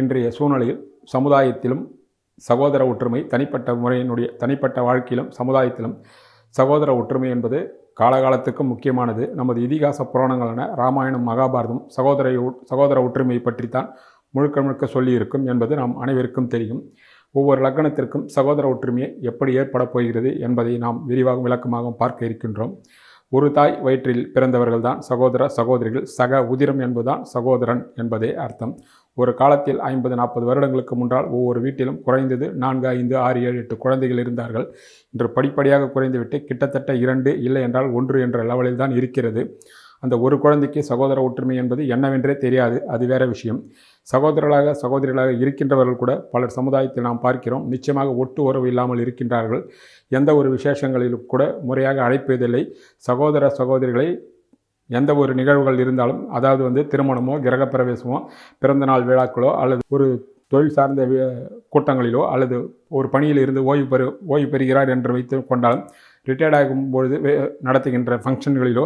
இன்றைய சூழ்நிலையில் சமுதாயத்திலும் சகோதர ஒற்றுமை தனிப்பட்ட முறையினுடைய தனிப்பட்ட வாழ்க்கையிலும் சமுதாயத்திலும் சகோதர ஒற்றுமை என்பது காலகாலத்துக்கும் முக்கியமானது. நமது இதிகாச புராணங்களான ராமாயணம் மகாபாரதம் சகோதர சகோதர ஒற்றுமையை பற்றித்தான் முழுக்க முழுக்க சொல்லியிருக்கும் என்பது நாம் அனைவருக்கும் தெரியும். ஒவ்வொரு லக்கணத்திற்கும் சகோதர ஒற்றுமையை எப்படி ஏற்படப் போகிறது என்பதை நாம் விரிவாக விளக்கமாக பார்க்க இருக்கின்றோம். ஒரு தாய் வயிற்றில் பிறந்தவர்கள்தான் சகோதர சகோதரிகள் சக உதிரம் என்பதுதான் சகோதரன் என்பதே அர்த்தம். ஒரு காலத்தில் ஐம்பது நாற்பது வருடங்களுக்கு முன்னால் ஒவ்வொரு வீட்டிலும் குறைந்தது நான்கு ஐந்து ஆறு ஏழு எட்டு குழந்தைகள் இருந்தார்கள். இன்று படிப்படியாக குறைந்துவிட்டு கிட்டத்தட்ட இரண்டு இல்லை என்றால் ஒன்று என்ற லெவலில் தான் இருக்கிறது. அந்த ஒரு குழந்தைக்கு சகோதர ஒற்றுமை என்பது என்னவென்றே தெரியாது. அது வேற விஷயம். சகோதரர்களாக சகோதரிகளாக இருக்கின்றவர்கள் கூட பலர் சமுதாயத்தில் நாம் பார்க்கிறோம். நிச்சயமாக ஒட்டு உறவு இல்லாமல் இருக்கின்றார்கள். எந்த ஒரு விசேஷங்களிலும் கூட முறையாக அழைப்பதில்லை. சகோதர சகோதரிகளை எந்த ஒரு நிகழ்வுகள் இருந்தாலும் அதாவது வந்து திருமணமோ கிரகப்பிரவேசமோ பிறந்தநாள் விழாக்களோ அல்லது ஒரு தொழில் சார்ந்த கூட்டங்களிலோ அல்லது ஒரு பணியில் இருந்து ஓய்வு பெறு ஓய்வு பெறுகிறார் என்று வைத்து கொண்டாலும் ரிட்டையர்ட் ஆகும்பொழுது நடத்துகின்ற ஃபங்க்ஷன்களிலோ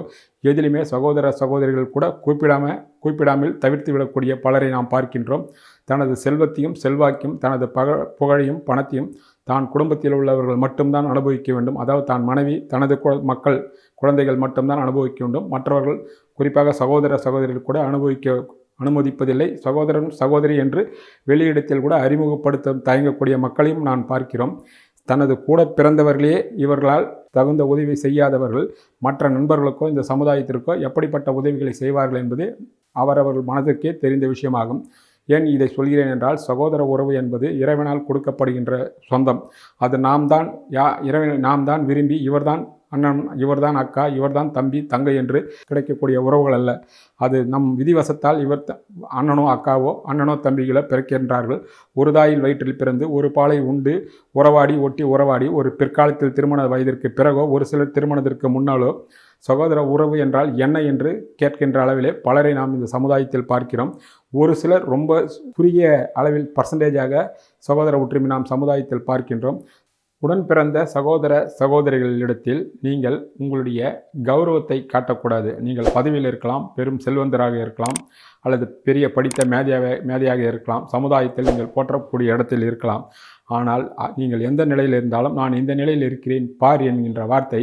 எதிலுமே சகோதர சகோதரிகள் கூட கூப்பிடாமல் கூப்பிடாமல் தவிர்த்து விடக்கூடிய பலரை நாம் பார்க்கின்றோம். தனது செல்வத்தையும் செல்வாக்கையும் தனது பக புகழையும் பணத்தையும் தான் குடும்பத்தில் உள்ளவர்கள் மட்டும்தான் அனுபவிக்க வேண்டும். அதாவது தான் மனைவி தனது மக்கள் குழந்தைகள் மட்டும்தான் அனுபவிக்க வேண்டும். மற்றவர்கள் குறிப்பாக சகோதர சகோதரிகள் கூட அனுபவிக்க அனுமதிப்பதில்லை. சகோதரன் சகோதரி என்று வெளியிடத்தில் கூட அறிமுகப்படுத்த தயங்கக்கூடிய மக்களையும் நான் பார்க்கிறோம். தனது கூட பிறந்தவர்களே இவர்களால் தகுந்த உதவி செய்யாதவர்கள் மற்ற நண்பர்களுக்கோ இந்த சமுதாயத்திற்கோ எப்படிப்பட்ட உதவிகளை செய்வார்கள் என்பது அவரவர்கள் மனதிற்கே தெரிந்த விஷயமாகும். ஏன் இதை சொல்கிறேன் என்றால் சகோதர உறவு என்பது இறைவனால் கொடுக்கப்படுகின்ற சொந்தம். அது நாம் தான் யா இறைவன் நாம் தான் விரும்பி இவர்தான் அண்ணன் இவர்தான் அக்கா இவர்தான் தம்பி தங்கை என்று கிடைக்கக்கூடிய உறவுகள் அல்ல. அது நம் விதிவசத்தால் இவர் அண்ணனோ அக்காவோ அண்ணனோ தம்பிகளோ பிறக்கின்றார்கள். ஒரு தாயில் வயிற்றில் பிறந்து ஒரு பாலை உண்டு உறவாடி ஒட்டி உறவாடி ஒரு பிற்காலத்தில் திருமண வயதிற்கு பிறகோ ஒரு சிலர் திருமணத்திற்கு முன்னாலோ சகோதர உறவு என்றால் என்ன என்று கேட்கின்ற அளவிலே பலரை நாம் இந்த சமுதாயத்தில் பார்க்கிறோம். ஒரு சிலர் ரொம்ப குறுகிய அளவில் பர்சன்டேஜாக சகோதர ஒற்றுமை நாம் சமுதாயத்தில் பார்க்கின்றோம். உடன் பிறந்த சகோதர சகோதரிகளிடத்தில் நீங்கள் உங்களுடைய கௌரவத்தை காட்டக்கூடாது. நீங்கள் பதவியில் இருக்கலாம் பெரும் செல்வந்தராக இருக்கலாம் அல்லது பெரிய படித்த மேதையாக மேதையாக இருக்கலாம். சமுதாயத்தில் நீங்கள் போற்றக்கூடிய இடத்தில் இருக்கலாம். ஆனால் நீங்கள் எந்த நிலையில் இருந்தாலும் நான் இந்த நிலையில் இருக்கிறேன் பார் என்கின்ற வார்த்தை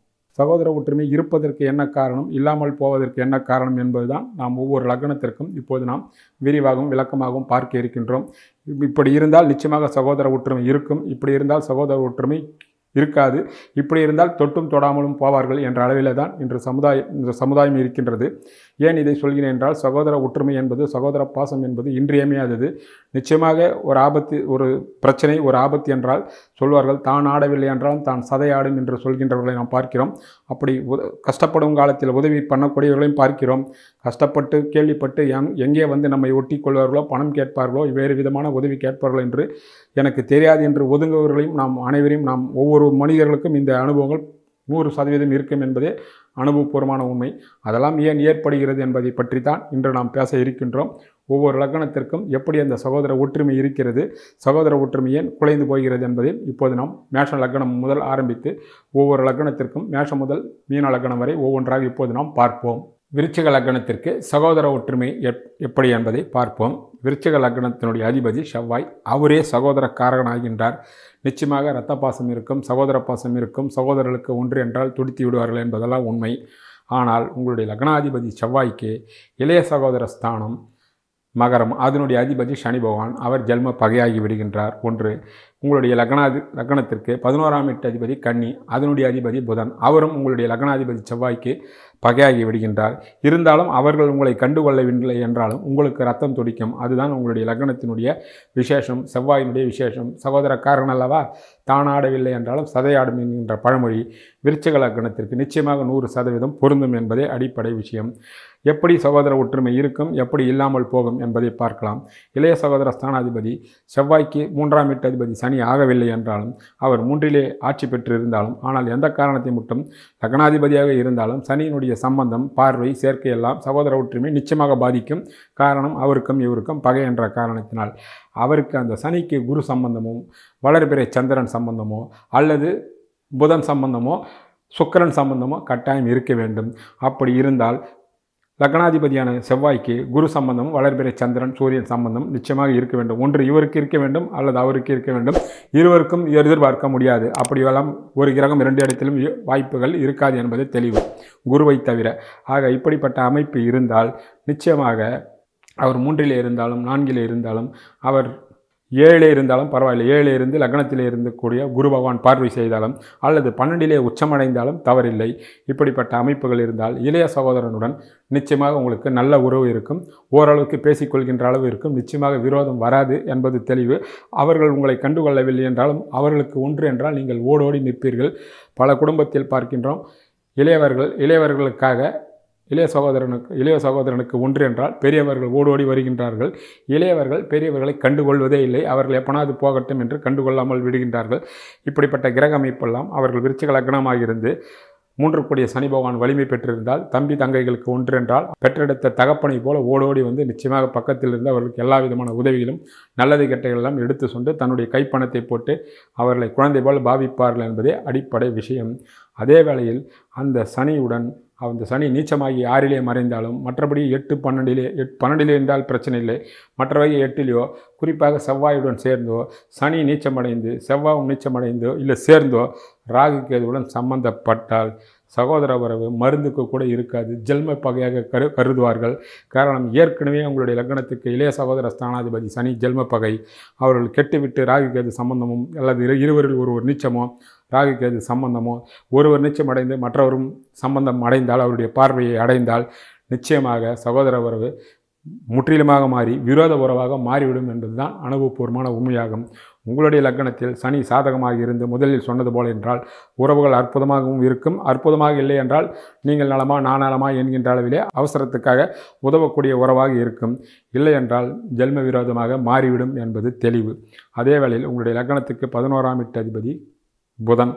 சகோதர ஒற்றுமை இருப்பதற்கு என்ன காரணம் இல்லாமல் போவதற்கு என்ன காரணம் என்பதுதான் நாம் ஒவ்வொரு லக்னத்திற்கும் இப்போது நாம் விரிவாகவும் விளக்கமாகவும் பார்க்க இருக்கின்றோம். இப்படி இருந்தால் நிச்சயமாக சகோதர ஒற்றுமை இருக்கும். இப்படி இருந்தால் சகோதர ஒற்றுமை இருக்காது. இப்படி இருந்தால் தொட்டும் தொடாமலும் போவார்கள் என்ற அளவில் தான் இன்று சமுதாயம் இந்த சமுதாயம் இருக்கின்றது. ஏன் இதை சொல்கிறேன் என்றால் சகோதர ஒற்றுமை என்பது சகோதர பாசம் என்பது இன்றியமையாதது. நிச்சயமாக ஒரு ஆபத்து ஒரு பிரச்சனை ஒரு ஆபத்து என்றால் சொல்வார்கள் தான் ஆடவில்லை என்றால் தான் சதையாடும் என்று சொல்கின்றவர்களை நாம் பார்க்கிறோம். அப்படி கஷ்டப்படும் காலத்தில் உதவி பண்ணக்கூடியவர்களையும் பார்க்கிறோம். கஷ்டப்பட்டு கேள்விப்பட்டு எங் எங்கே வந்து நம்மை ஒட்டி கொள்வார்களோ பணம் கேட்பார்களோ வேறு விதமான உதவி கேட்பார்களோ என்று எனக்கு தெரியாது என்று ஒதுங்குவவர்களையும் நாம் அனைவரையும் நாம் ஒவ்வொரு மனிதர்களுக்கும் இந்த அனுபவங்கள் நூறு சதவீதம் இருக்கும் என்பதே அனுபவபூர்வமான உண்மை. அதெல்லாம் ஏன் ஏற்படுகிறது என்பதை பற்றி தான் இன்று நாம் பேச இருக்கின்றோம். ஒவ்வொரு லக்னத்திற்கும் எப்படி அந்த சகோதர ஒற்றுமை இருக்கிறது? சகோதர ஒற்றுமை ஏன் குலைந்து போகிறது என்பதை இப்போது நாம் மேஷ லக்னம் முதல் ஆரம்பித்து ஒவ்வொரு லக்னத்திற்கும் மேஷம் முதல் மீன லக்னம் வரை ஒவ்வொன்றாக இப்போது நாம் பார்ப்போம். விருச்சிக லக்னத்திற்கு சகோதர ஒற்றுமை எப் எப்படி என்பதை பார்ப்போம். விருச்சிக லக்னத்தினுடைய அதிபதி செவ்வாய் அவரே சகோதர காரகனாகின்றார் நிச்சயமாக இரத்த பாசம் இருக்கும் சகோதர பாசம் இருக்கும் சகோதரர்களுக்கு ஒன்று என்றால் துடித்து விடுவார்கள் என்பதெல்லாம் உண்மை. ஆனால் உங்களுடைய லக்னாதிபதி செவ்வாய்க்கு இளைய சகோதர ஸ்தானம் மகரம். அதனுடைய அதிபதி சனி பகவான் அவர் ஜென்ம பகையாகி விடுகின்றார். ஒன்று உங்களுடைய லக்னாதி லக்னத்திற்கு பதினோராம் எட்டு அதிபதி கன்னி அதனுடைய அதிபதி புதன். அவரும் உங்களுடைய லக்னாதிபதி செவ்வாய்க்கு பகையாகி விடுகின்றார். இருந்தாலும் அவர்கள் உங்களை கண்டுகொள்ளவில்லை என்றாலும் உங்களுக்கு ரத்தம் துடிக்கும். அதுதான் உங்களுடைய லக்னத்தினுடைய விசேஷம். செவ்வாயினுடைய விசேஷம். சகோதரக்காரன் அல்லவா? தானாடவில்லை என்றாலும் சதையாடும் என்கின்ற பழமொழி. விருச்சக லக்னத்திற்கு நிச்சயமாக நூறு சதவீதம் பொருந்தும் என்பதே அடிப்படை விஷயம். எப்படி சகோதர ஒற்றுமை இருக்கும் எப்படி இல்லாமல் போகும் என்பதை பார்க்கலாம். இளைய சகோதர ஸ்தானாதிபதி செவ்வாய்க்கு மூன்றாம் எட்டு அதிபதி சனி ஆகவில்லை என்றாலும் அவர் மூன்றிலே ஆட்சி பெற்று இருந்தாலும் ஆனால் எந்த காரணத்தை மட்டும் லக்னாதிபதியாக இருந்தாலும் சனியினுடைய சம்பந்தம் பார்வை சேர்க்கை எல்லாம் சகோதர ஒற்றுமை நிச்சயமாக பாதிக்கும். காரணம் அவருக்கும் இவருக்கும் பகை என்ற காரணத்தினால். அவருக்கு அந்த சனிக்கு குரு சம்பந்தமும் வளர்பிறை சந்திரன் சம்பந்தமோ அல்லது புதன் சம்பந்தமோ சுக்கிரன் சம்பந்தமோ கட்டாயம் இருக்க வேண்டும். அப்படி இருந்தால் லக்னாதிபதியான செவ்வாய்க்கு குரு சம்பந்தம் வளர்பிறை சந்திரன் சூரியன் சம்பந்தம் நிச்சயமாக இருக்க வேண்டும். ஒன்று இவருக்கு இருக்க வேண்டும் அல்லது அவருக்கு இருக்க வேண்டும். இருவருக்கும் எதிர்பார்க்க முடியாது. அப்படியெல்லாம் ஒரு கிரகம் இரண்டு இடத்திலும் வாய்ப்புகள் இருக்காது என்பது தெளிவு. குருவை தவிர. ஆக இப்படிப்பட்ட அமைப்பு இருந்தால் நிச்சயமாக அவர் மூன்றிலே இருந்தாலும் நான்கிலே இருந்தாலும் அவர் ஏழே இருந்தாலும் பரவாயில்லை. ஏழே இருந்து லக்னத்திலே இருந்தக்கூடிய குரு பகவான் பார்வை செய்தாலும் அல்லது பன்னெண்டிலே உச்சமடைந்தாலும் தவறில்லை. இப்படிப்பட்ட அமைப்புகள் இருந்தால் இளைய சகோதரனுடன் நிச்சயமாக உங்களுக்கு நல்ல உறவு இருக்கும். ஓரளவுக்கு பேசிக்கொள்கின்ற அளவு இருக்கும். நிச்சயமாக விரோதம் வராது என்பது தெளிவு. அவர்கள் உங்களை கண்டுகொள்ளவில்லை என்றாலும் அவர்களுக்கு ஒன்று என்றால் நீங்கள் ஓடோடி நிற்பீர்கள். பல குடும்பத்தில் பார்க்கின்றோம். இளையவர்கள் இளையவர்களுக்காக இளைய சகோதரனுக்கு இளைய சகோதரனுக்கு ஒன்று என்றால் பெரியவர்கள் ஓடோடி வருகின்றார்கள். இளையவர்கள் பெரியவர்களை கண்டுகொள்வதே இல்லை. அவர்கள் எப்பனாவது போகட்டும் என்று கண்டுகொள்ளாமல் விடுகின்றார்கள். இப்படிப்பட்ட கிரக அமைப்பெல்லாம் அவர்கள் விருச்சிக லக்னமாக இருந்து மூன்று கோடிய சனி பகவான் வலிமை பெற்றிருந்தால் தம்பி தங்கைகளுக்கு ஒன்று என்றால் பெற்றெடுத்த தகப்பனை போல ஓடோடி வந்து நிச்சயமாக பக்கத்தில் இருந்து அவர்களுக்கு எல்லா விதமான உதவிகளும் நல்லது கெட்டதெல்லாம் எடுத்து சொண்டு தன்னுடைய கைப்பணத்தை போட்டு அவர்களை குழந்தை போல் பாவிப்பார்கள் என்பதே அடிப்படை விஷயம். அதே வேளையில் அந்த சனியுடன் அந்த சனி நீச்சமாகி ஆறிலே மறைந்தாலும் மற்றபடி எட்டு பன்னெண்டிலே எட் பன்னெண்டிலே இருந்தால் பிரச்சனை இல்லை. மற்றவை எட்டிலேயோ குறிப்பாக செவ்வாயுடன் சேர்ந்தோ சனி நீச்சமடைந்து செவ்வாயும் நீச்சமடைந்தோ இல்லை சேர்ந்தோ ராகு கேதுவுடன் சம்பந்தப்பட்டால் சகோதர உறவு மருந்துக்கு கூட இருக்காது. ஜென்ம பகையாக கரு கருதுவார்கள். காரணம் ஏற்கனவே உங்களுடைய லக்னத்துக்கு இளைய சகோதர ஸ்தானாதிபதி சனி ஜென்ம பகை. அவர்கள் கெட்டுவிட்டு ராகு கேது சம்பந்தமும் அல்லது இருவரில் ஒரு ஒரு நீச்சமோ ராகு கேது சம்பந்தமோ ஒருவர் நிச்சயம் அடைந்து மற்றவரும் சம்பந்தம் அடைந்தால் அவருடைய பார்வையை அடைந்தால் நிச்சயமாக சகோதர உறவு முற்றிலுமாக மாறி விரோத உறவாக மாறிவிடும் என்பதுதான் அனுபவபூர்வமான உண்மையாகும். உங்களுடைய லக்கணத்தில் சனி சாதகமாக இருந்து முதலில் சொன்னது போல என்றால் உறவுகள் அற்புதமாகவும் இருக்கும். அற்புதமாக இல்லை என்றால் நீங்கள் நலமா நான் நலமா என்கின்ற அளவிலே அவசரத்துக்காக உதவக்கூடிய உறவாக இருக்கும். இல்லை என்றால் ஜென்ம விரோதமாக மாறிவிடும் என்பது தெளிவு. அதே வேளையில் உங்களுடைய லக்கணத்துக்கு பதினோராம் எட்டு அதிபதி புதன்.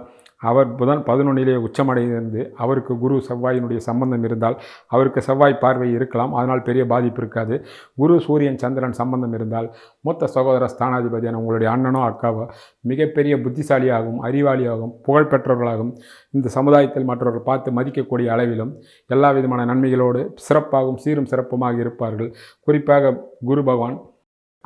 அவர் புதன் பதினொன்றிலே உச்சமடைந்து அவருக்கு குரு செவ்வாயினுடைய சம்பந்தம் இருந்தால் அவருக்கு செவ்வாய் பார்வை இருக்கலாம் அதனால் பெரிய பாதிப்பு இருக்காது. குரு சூரியன் சந்திரன் சம்பந்தம் இருந்தால் மூத்த சகோதர ஸ்தானாதிபதியான உங்களுடைய அண்ணனோ அக்காவோ மிகப்பெரிய புத்திசாலியாகவும் அறிவாளியாகவும் புகழ்பெற்றவர்களாகவும் இந்த சமுதாயத்தில் மற்றவர்கள் பார்த்து மதிக்கக்கூடிய அளவிலும் எல்லா விதமான நன்மைகளோடு சிறப்பாகவும் சீரும் சிறப்புமாக இருப்பார்கள். குறிப்பாக குரு பகவான்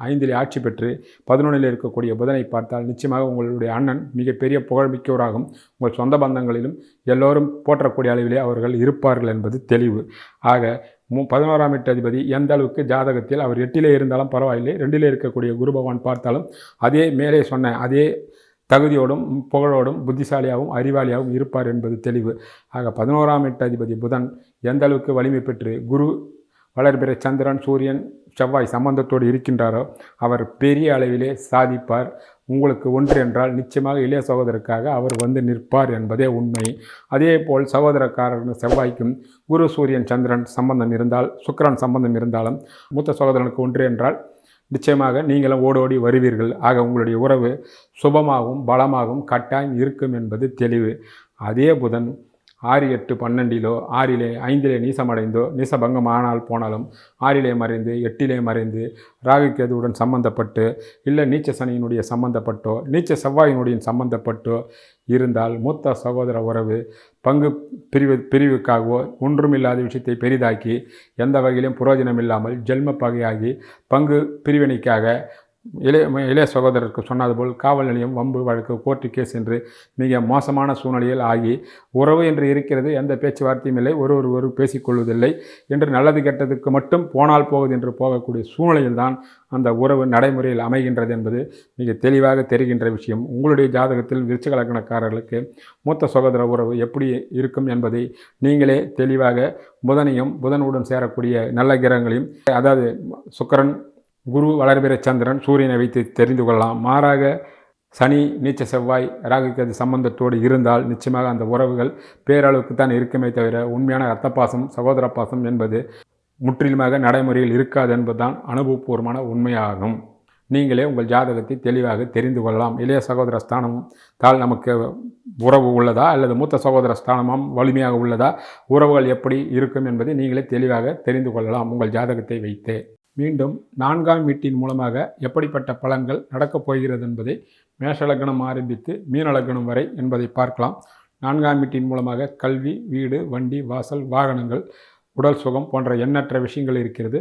ஐந்திலே ஆட்சி பெற்று பதினொன்றில் இருக்கக்கூடிய புதனை பார்த்தால் நிச்சயமாக உங்களுடைய அண்ணன் மிகப்பெரிய புகழ்மிக்கவராகும் உங்கள் சொந்த பந்தங்களிலும் எல்லோரும் போற்றக்கூடிய அளவிலே அவர்கள் இருப்பார்கள் என்பது தெளிவு. ஆக மு பதினோராம் எட்டு அதிபதி எந்த அளவுக்கு ஜாதகத்தில் அவர் எட்டிலே இருந்தாலும் பரவாயில்லை ரெண்டிலே இருக்கக்கூடிய குரு பகவான் பார்த்தாலும் அதே மேலே சொன்ன அதே தகுதியோடும் புகழோடும் புத்திசாலியாகவும் அறிவாளியாகவும் இருப்பார் என்பது தெளிவு. ஆக பதினோராம் எட்டு அதிபதி புதன் எந்த அளவுக்கு வலிமை பெற்று குரு வளர்பிறை சந்திரன் சூரியன் செவ்வாய் சம்பந்தத்தோடு இருக்கின்றாரோ அவர் பெரிய அளவிலே சாதிப்பார். உங்களுக்கு ஒன்று என்றால் நிச்சயமாக இளைய சகோதரருக்காக அவர் வந்து நிற்பார் என்பதே உண்மை. அதே போல் சகோதரக்காரர்கள் செவ்வாய்க்கும் குரு சூரியன் சந்திரன் சம்பந்தம் இருந்தால் சுக்கரன் சம்பந்தம் இருந்தாலும் மூத்த சகோதரனுக்கு ஒன்று என்றால் நிச்சயமாக நீங்களும் ஓடோடி வருவீர்கள். ஆக உங்களுடைய உறவு சுபமாகவும் பலமாகவும் கட்டாயம் இருக்கும் என்பது தெளிவு. அதே புதன் ஆறு எட்டு பன்னெண்டிலோ ஆறிலே ஐந்திலே நீசமடைந்தோ நீசபங்கம் ஆனால் போனாலும் ஆறிலே மறைந்து எட்டிலே மறைந்து ராகு கேதுவுடன் சம்பந்தப்பட்டு இல்லை நீச்ச சனியினுடைய சம்பந்தப்பட்டோ நீச்ச செவ்வாயினுடைய சம்பந்தப்பட்டோ இருந்தால் மூத்த சகோதர உறவு பங்கு பிரிவு பிரிவுக்காகவோ ஒன்றுமில்லாத விஷயத்தை பெரிதாக்கி எந்த வகையிலும் புரோஜனம் இல்லாமல் ஜென்ம பகையாகி பங்கு பிரிவினைக்காக இளைய இளைய சகோதரருக்கு சொன்னது போல் காவல் நிலையம் வம்பு வழக்கு கோர்ட்டு கேஸ் என்று மிக மோசமான சூழ்நிலையில் ஆகி உறவு என்று இருக்கிறது எந்த பேச்சுவார்த்தையும் இல்லை ஒரு ஒரு ஒரு பேசிக்கொள்வதில்லை என்று நல்லது கெட்டதுக்கு மட்டும் போனால் போகுது என்று போகக்கூடிய சூழ்நிலையில்தான் அந்த உறவு நடைமுறையில் அமைகின்றது என்பது மிக தெளிவாக தெரிகின்ற விஷயம். உங்களுடைய ஜாதகத்தில் விருச்சகலக்கணக்காரர்களுக்கு மூத்த சகோதர உறவு எப்படி இருக்கும் என்பதை நீங்களே தெளிவாக புதனையும் புதனுடன் சேரக்கூடிய நல்ல கிரகங்களையும் அதாவது சுக்கரன் குரு வளர்பிற சந்திரன் சூரியனை வைத்து தெரிந்து கொள்ளலாம். மாறாக சனி நீச்ச செவ்வாய் ராகுக்கு சம்பந்தத்தோடு இருந்தால் நிச்சயமாக அந்த உறவுகள் பேரளவுக்கு தான் இருக்குமே தவிர உண்மையான இரத்த பாசம் சகோதர பாசம் என்பது முற்றிலுமாக நடைமுறையில் இருக்காது என்பதுதான் அனுபவபூர்வமான உண்மையாகும். நீங்களே உங்கள் ஜாதகத்தை தெளிவாக தெரிந்து கொள்ளலாம். இளைய சகோதர ஸ்தானம் தால் நமக்கு உறவு உள்ளதா? அல்லது மூத்த சகோதர ஸ்தானமும் வலிமையாக உள்ளதா? உறவுகள் எப்படி இருக்கும் என்பதை நீங்களே தெளிவாக தெரிந்து கொள்ளலாம் உங்கள் ஜாதகத்தை வைத்து. மீண்டும் நான்காம் வீட்டின் மூலமாக எப்படிப்பட்ட பலன்கள் நடக்கப் போகிறது என்பதை மேஷலக்கணம் ஆரம்பித்து மீனலக்கணம் வரை என்பதை பார்க்கலாம். நான்காம் வீட்டின் மூலமாக கல்வி வீடு வண்டி வாசல் வாகனங்கள் உடல் சுகம் போன்ற எண்ணற்ற விஷயங்கள் இருக்கிறது.